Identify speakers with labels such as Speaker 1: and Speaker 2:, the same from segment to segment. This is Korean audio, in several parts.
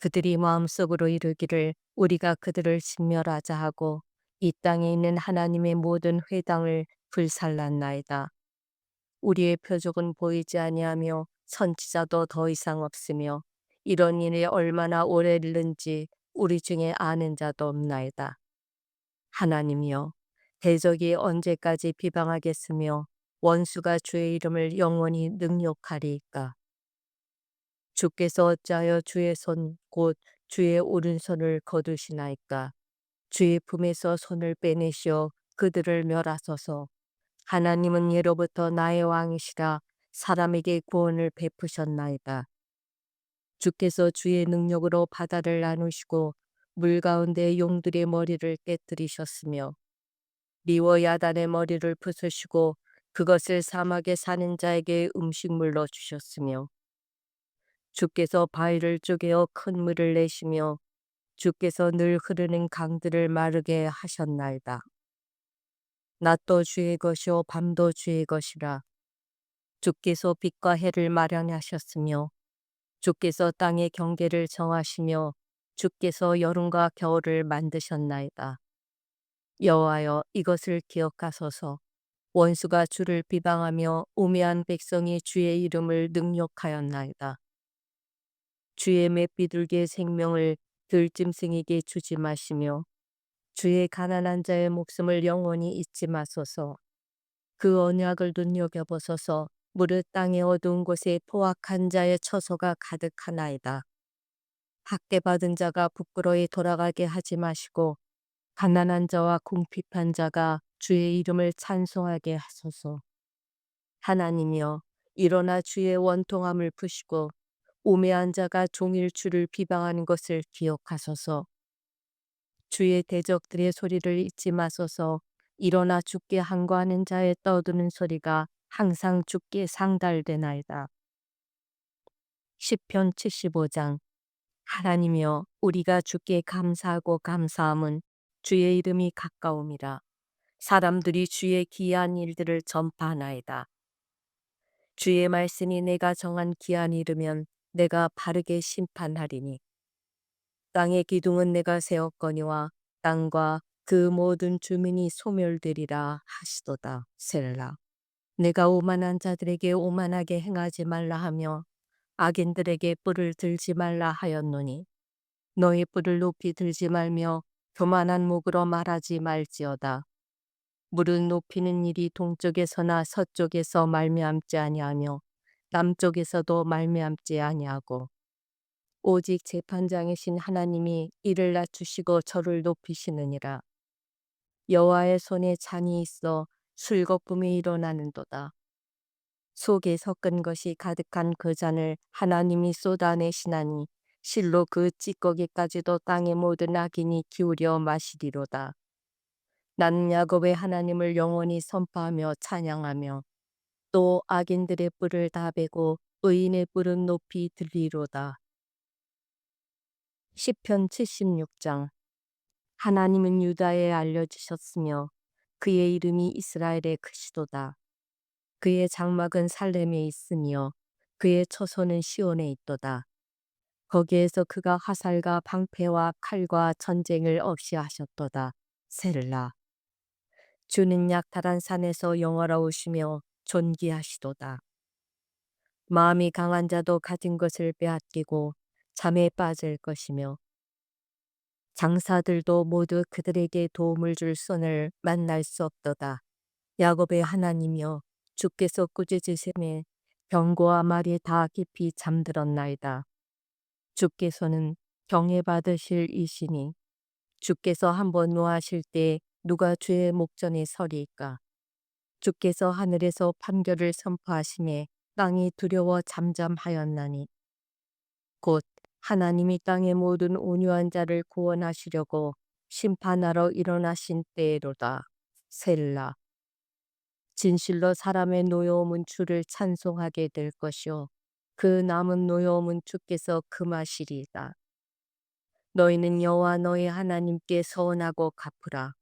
Speaker 1: 그들이 마음속으로 이르기를 우리가 그들을 신멸하자 하고 이 땅에 있는 하나님의 모든 회당을 불살랐나이다. 우리의 표적은 보이지 아니하며 선지자도 더 이상 없으며 이런 일이 얼마나 오래 일는지 우리 중에 아는 자도 없나이다. 하나님이여 대적이 언제까지 비방하겠으며 원수가 주의 이름을 영원히 능욕하리이까. 주께서 어찌하여 주의 손 곧 주의 오른손을 거두시나이까? 주의 품에서 손을 빼내시어 그들을 멸하소서. 하나님은 예로부터 나의 왕이시라 사람에게 구원을 베푸셨나이다. 주께서 주의 능력으로 바다를 나누시고 물 가운데 용들의 머리를 깨뜨리셨으며 리워 야단의 머리를 부수시고 그것을 사막에 사는 자에게 음식물로 주셨으며 주께서 바위를 쪼개어 큰 물을 내시며 주께서 늘 흐르는 강들을 마르게 하셨나이다. 낮도 주의 것이요 밤도 주의 것이라. 주께서 빛과 해를 마련하셨으며 주께서 땅의 경계를 정하시며 주께서 여름과 겨울을 만드셨나이다. 여호와여 이것을 기억하소서. 원수가 주를 비방하며 우매한 백성이 주의 이름을 능욕하였나이다. 주의 맷비둘기의 생명을 들짐승에게 주지 마시며 주의 가난한 자의 목숨을 영원히 잊지 마소서. 그 언약을 눈여겨보소서 무릇 땅의 어두운 곳에 포악한 자의 처소가 가득하나이다. 학대 받은 자가 부끄러이 돌아가게 하지 마시고 가난한 자와 궁핍한 자가 주의 이름을 찬송하게 하소서. 하나님이여 일어나 주의 원통함을 푸시고 우매한 자가 종일 주를 비방하는 것을 기억하소서. 주의 대적들의 소리를 잊지 마소서. 일어나 죽게 항거하는 자의 떠드는 소리가 항상 죽게 상달되나이다. 10편 75장 하나님이여 우리가 주께 감사하고 감사함은 주의 이름이 가까움이라. 사람들이 주의 기이한 일들을 전파하나이다. 주의 말씀이 내가 정한 기한 이르면 내가 바르게 심판하리니. 땅의 기둥은 내가 세웠거니와 땅과 그 모든 주민이 소멸되리라 하시도다. 셀라. 내가 오만한 자들에게 오만하게 행하지 말라 하며 악인들에게 뿔을 들지 말라 하였노니. 너희 뿔을 높이 들지 말며 교만한 목으로 말하지 말지어다. 물은 높이는 일이 동쪽에서나 서쪽에서 말미암지 아니하며 남쪽에서도 말미암지 아니하고 오직 재판장이신 하나님이 이를 낮추시고 저를 높이시느니라. 여호와의 손에 잔이 있어 술거품이 일어나는도다. 속에 섞은 것이 가득한 그 잔을 하나님이 쏟아내시나니 실로 그 찌꺼기까지도 땅의 모든 악인이 기울여 마시리로다. 나는 야곱의 하나님을 영원히 선포하며 찬양하며 또 악인들의 뿔을 다 베고 의인의 뿔은 높이 들리로다. 시편 76장 하나님은 유다에 알려주셨으며 그의 이름이 이스라엘의 크시도다. 그의 장막은 살렘에 있으며 그의 처소는 시온에 있도다. 거기에서 그가 화살과 방패와 칼과 전쟁을 없이 하셨도다. 세를라. 주는 약탈한 산에서 영화로우시며 존귀하시도다. 마음이 강한 자도 가진 것을 빼앗기고 잠에 빠질 것이며 장사들도 모두 그들에게 도움을 줄 손을 만날 수 없도다. 야곱의 하나님이여 주께서 꾸짖으심에 병고와 말이 다 깊이 잠들었나이다. 주께서는 경외 받으실 이시니 주께서 한번 노하실 때 누가 주의 목전에 서리이까 주께서 하늘에서 판결을 선포하심에 땅이 두려워 잠잠하였나니 곧 하나님이 땅의 모든 온유한 자를 구원하시려고 심판하러 일어나신 때로다. 셀라. 진실로 사람의 노여움은 주를 찬송하게 될 것이요. 그 남은 노여움은 주께서 금하시리이다. 너희는 여호와 너희 하나님께 서원하고 갚으라.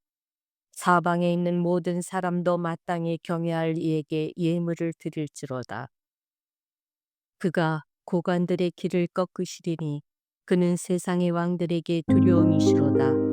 Speaker 1: 사방에 있는 모든 사람도 마땅히 경외할 이에게 예물을 드릴지로다. 그가 고관들의 길을 꺾으시리니 그는 세상의 왕들에게 두려움이시로다.